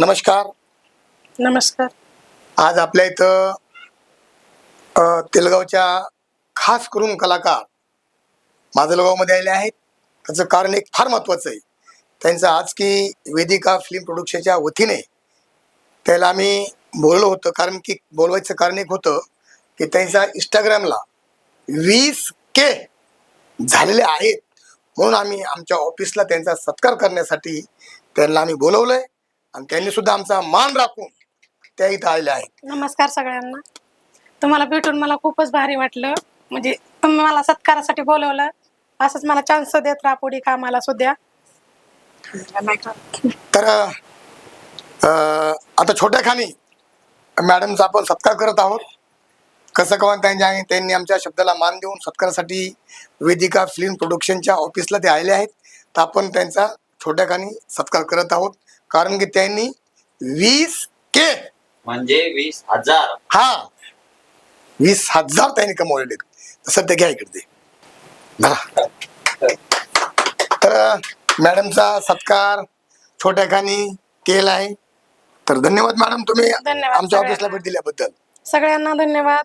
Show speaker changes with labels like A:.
A: नमस्कार.
B: नमस्कार.
A: आज आपल्या इथं तेलगावच्या खास करून कलाकार माजलगावमध्ये आले आहेत. त्याचं कारण एक फार महत्त्वाचं आहे. त्यांचं आज की वेदिका फिल्म प्रोडक्शनच्या वतीने त्याला आम्ही बोललो होतं. कारण की बोलवायचं कारण एक होतं की त्यांचा इंस्टाग्रामला वीस के झालेले आहेत. म्हणून आम्ही आमच्या ऑफिसला त्यांचा सत्कार करण्यासाठी त्यांना आम्ही बोलवलंय. आणि त्यांनी सुद्धा आमचा मान राखून त्या इथं आलेल्या आहेत.
B: नमस्कार सगळ्यांना. तुम्हाला भेटून मला खूपच भारी वाटलं. म्हणजे तुम्ही मला सत्कारासाठी बोलवलं. असंच मला चान्स देत राहा पुढे कामाला सुद्धा.
A: तर अं, आता छोट्या खानी मॅडमचा आपण सत्कार करत आहोत. कसं कवन त्यांच्या त्यांनी आमच्या शब्दाला मान देऊन सत्कारासाठी वेदिका फिल्म प्रोडक्शनच्या ऑफिसला ते आलेले आहेत. तर आपण त्यांचा छोट्या खानी सत्कार करत आहोत. कारण की त्यांनी वीस के.
C: म्हणजे वीस हजार.
A: हा. वीस हजार त्यांनी कमवलेले ते घ्या इकडे. तर मॅडमचा सत्कार छोट्या खानी केला आहे तर धन्यवाद मॅडम तुम्ही
B: धन्यवाद
A: आमच्या. ऑफिसला भेट दिल्याबद्दल.
B: सगळ्यांना धन्यवाद.